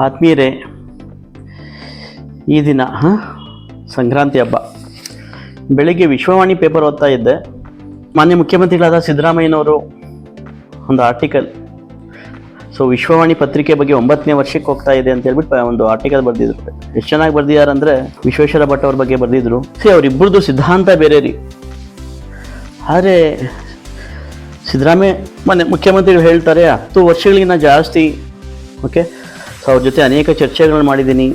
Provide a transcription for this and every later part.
ಆತ್ಮೀಯರೇ, ಈ ದಿನ ಸಂಕ್ರಾಂತಿ ಹಬ್ಬ. ಬೆಳಿಗ್ಗೆ ವಿಶ್ವವಾಣಿ ಪೇಪರ್ ಓದ್ತಾ ಇದ್ದೆ. ಮಾನ್ಯ ಮುಖ್ಯಮಂತ್ರಿಗಳಾದ ಸಿದ್ದರಾಮಯ್ಯನವರು ಒಂದು ಆರ್ಟಿಕಲ್. ಸೊ ವಿಶ್ವವಾಣಿ ಪತ್ರಿಕೆ ಬಗ್ಗೆ ಒಂಬತ್ತನೇ ವರ್ಷಕ್ಕೆ ಹೋಗ್ತಾ ಇದೆ ಅಂತ ಹೇಳ್ಬಿಟ್ಟು ಒಂದು ಆರ್ಟಿಕಲ್ ಬರೆದಿದ್ರು. ಎಷ್ಟು ಚೆನ್ನಾಗಿ ಬರ್ದಿದ್ದಾರೆ ವಿಶ್ವೇಶ್ವರ ಭಟ್ ಅವ್ರ ಬಗ್ಗೆ ಬರೆದಿದ್ರು. ಸಿ ಅವರಿಬ್ಬರದು ಸಿದ್ಧಾಂತ ಬೇರೆ ರೀ. ಆದರೆ, ಸಿದ್ದರಾಮಯ್ಯ ಮನೆ ಮುಖ್ಯಮಂತ್ರಿಗಳು ಹೇಳ್ತಾರೆ, ಹತ್ತು ವರ್ಷಗಳಿಗಿಂತ ಜಾಸ್ತಿ, ಓಕೆ? ಅವ್ರ ಜೊತೆ ಅನೇಕ ಚರ್ಚೆಗಳನ್ನ ಮಾಡಿದ್ದೀನಿ.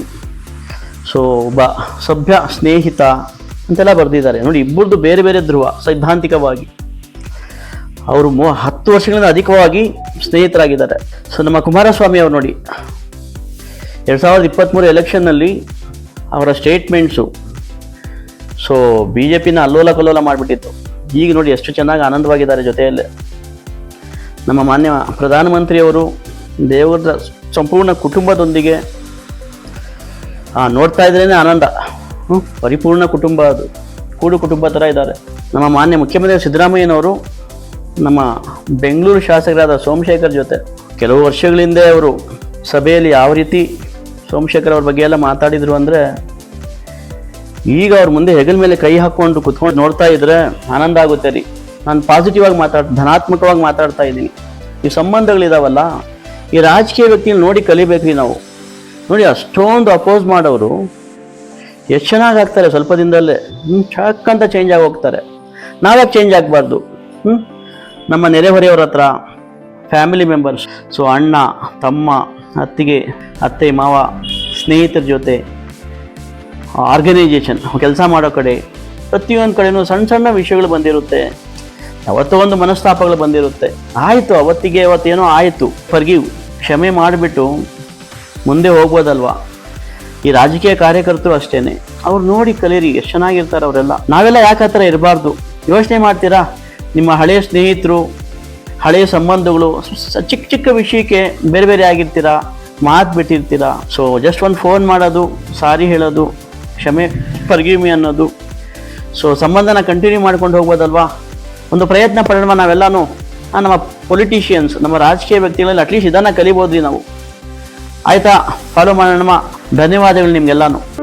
ಸೊ ಒಬ್ಬ ಸಭ್ಯ, ಸ್ನೇಹಿತ ಅಂತೆಲ್ಲ ಬರೆದಿದ್ದಾರೆ. ನೋಡಿ, ಇಬ್ಬರದ್ದು ಬೇರೆ ಬೇರೆ ಧ್ರುವ, ಸೈದ್ಧಾಂತಿಕವಾಗಿ. ಅವರು ಮೂ, ಹತ್ತು ವರ್ಷಗಳಿಂದ ಅಧಿಕವಾಗಿ ಸ್ನೇಹಿತರಾಗಿದ್ದಾರೆ. ಸೊ ನಮ್ಮ ಕುಮಾರಸ್ವಾಮಿ ಅವರು ನೋಡಿ, ಎರಡು ಸಾವಿರದ ಇಪ್ಪತ್ತ್ಮೂರು ಎಲೆಕ್ಷನ್ನಲ್ಲಿ ಅವರ ಸ್ಟೇಟ್ಮೆಂಟ್ಸು, ಸೊ ಬಿ ಜೆ ಪಿನ ಅಲ್ಲೋಲ ಕಲ್ಲೋಲ ಮಾಡಿಬಿಟ್ಟಿತ್ತು. ಈಗ ನೋಡಿ, ಎಷ್ಟು ಚೆನ್ನಾಗಿ ಆನಂದವಾಗಿದ್ದಾರೆ ಜೊತೆಯಲ್ಲೇ. ನಮ್ಮ ಮಾನ್ಯ ಪ್ರಧಾನಮಂತ್ರಿಯವರು ದೇವರ ಸಂಪೂರ್ಣ ಕುಟುಂಬದೊಂದಿಗೆ ನೋಡ್ತಾ ಇದ್ರೇ ಆನಂದ. ಹ್ಞೂ ಪರಿಪೂರ್ಣ ಕುಟುಂಬ ಅದು. ಕೂಡು ಕುಟುಂಬ ಥರ ಇದ್ದಾರೆ. ನಮ್ಮ ಮಾನ್ಯ ಮುಖ್ಯಮಂತ್ರಿ ಸಿದ್ದರಾಮಯ್ಯನವರು, ನಮ್ಮ ಬೆಂಗಳೂರು ಶಾಸಕರಾದ ಸೋಮಶೇಖರ್ ಜೊತೆ ಕೆಲವು ವರ್ಷಗಳ ಹಿಂದೆ ಅವರು ಸಭೆಯಲ್ಲಿ ಯಾವ ರೀತಿ ಸೋಮಶೇಖರ್ ಅವ್ರ ಬಗ್ಗೆ ಎಲ್ಲ ಮಾತಾಡಿದರು ಅಂದರೆ, ಈಗ ಅವ್ರ ಮುಂದೆ ಹೆಗಲ ಮೇಲೆ ಕೈ ಹಾಕ್ಕೊಂಡು ಕುತ್ಕೊಂಡು ನೋಡ್ತಾ ಇದ್ರೆ ಆನಂದ ಆಗುತ್ತೆ ರೀ. ನಾನು ಪಾಸಿಟಿವ್ ಆಗಿ ಮಾತಾಡ್, ಧನಾತ್ಮಕವಾಗಿ ಮಾತಾಡ್ತಾ ಇದ್ದೀನಿ. ಈ ಸಂಬಂಧಗಳಿದಾವಲ್ಲ ಈ ರಾಜಕೀಯ ವ್ಯಕ್ತಿಯಲ್ಲಿ ನೋಡಿ ಕಲಿಬೇಕ್ರಿ ನಾವು. ನೋಡಿ, ಅಷ್ಟೊಂದು ಅಪೋಸ್ ಮಾಡೋರು ಎಷ್ಟು ಚೆನ್ನಾಗಿ ಆಗ್ತಾರೆ ಸ್ವಲ್ಪ ದಿನದಲ್ಲೇ. ಹ್ಞೂ ಚಕ್ ಅಂತ ಚೇಂಜ್ ಆಗಿ ಹೋಗ್ತಾರೆ. ನಾವ್ಯಾಕೆ ಚೇಂಜ್ ಆಗಬಾರ್ದು? ಹ್ಞೂ ನಮ್ಮ ನೆರೆಹೊರೆಯವ್ರ ಹತ್ರ ಫ್ಯಾಮಿಲಿ ಮೆಂಬರ್ಸ್ ಸೊ ಅಣ್ಣ, ತಮ್ಮ, ಅತ್ತಿಗೆ, ಅತ್ತೆ, ಮಾವ, ಸ್ನೇಹಿತರ ಜೊತೆ ಆರ್ಗನೈಜೇಷನ್ ಕೆಲಸ ಮಾಡೋ ಕಡೆ, ಪ್ರತಿಯೊಂದು ಕಡೆಯೂ ಸಣ್ಣ ಸಣ್ಣ ವಿಷಯಗಳು ಬಂದಿರುತ್ತೆ. ಯಾವತ್ತೋ ಒಂದು ಮನಸ್ತಾಪಗಳು ಬಂದಿರುತ್ತೆ. ಆಯಿತು, ಅವತ್ತಿಗೆ ಅವತ್ತೇನೋ ಆಯಿತು. ಫರ್ಗಿವ್ ಕ್ಷಮೆ ಮಾಡಿಬಿಟ್ಟು ಮುಂದೆ ಹೋಗ್ಬೋದಲ್ವಾ? ಈ ರಾಜಕೀಯ ಕಾರ್ಯಕರ್ತರು ಅಷ್ಟೇ ಅವ್ರು ನೋಡಿ ಕಲೀರಿ, ಎಷ್ಟು ಚೆನ್ನಾಗಿರ್ತಾರೆ ಅವರೆಲ್ಲ. ನಾವೆಲ್ಲ ಯಾಕೆ ಆ ಥರ ಇರಬಾರ್ದು? ಯೋಚನೆ ಮಾಡ್ತೀರಾ? ನಿಮ್ಮ ಹಳೆಯ ಸ್ನೇಹಿತರು, ಹಳೆಯ ಸಂಬಂಧಗಳು ಚಿಕ್ಕ ಚಿಕ್ಕ ವಿಷಯಕ್ಕೆ ಬೇರೆ ಬೇರೆ ಆಗಿರ್ತೀರಾ? ಮಾತು ಬಿಟ್ಟಿರ್ತೀರಾ? ಸೊ ಜಸ್ಟ್ ಒಂದು ಫೋನ್ ಮಾಡೋದು, ಸಾರಿ ಹೇಳೋದು, ಕ್ಷಮೆ ಪರ್ಗಿಮಿ ಅನ್ನೋದು. ಸೊ ಸಂಬಂಧನ ಕಂಟಿನ್ಯೂ ಮಾಡ್ಕೊಂಡು ಹೋಗ್ಬೋದಲ್ವಾ? ಒಂದು ಪ್ರಯತ್ನ ಪಡೋಣ ನಾವೆಲ್ಲಾನು. ನಮ್ಮ ಪೊಲಿಟಿಷಿಯನ್ಸ್ ನಮ್ಮ ರಾಜಕೀಯ ವ್ಯಕ್ತಿಗಳಲ್ಲಿ ಅಟ್ಲೀಸ್ಟ್ ಇದನ್ನು ಕಲಿಬೋದ್ರಿ ನಾವು. ಆಯ್ತಾ? ಫಾಲೋ ಮಾಡೋಣ ಧನ್ಯವಾದಗಳು ನಿಮ್ಗೆಲ್ಲಾನು.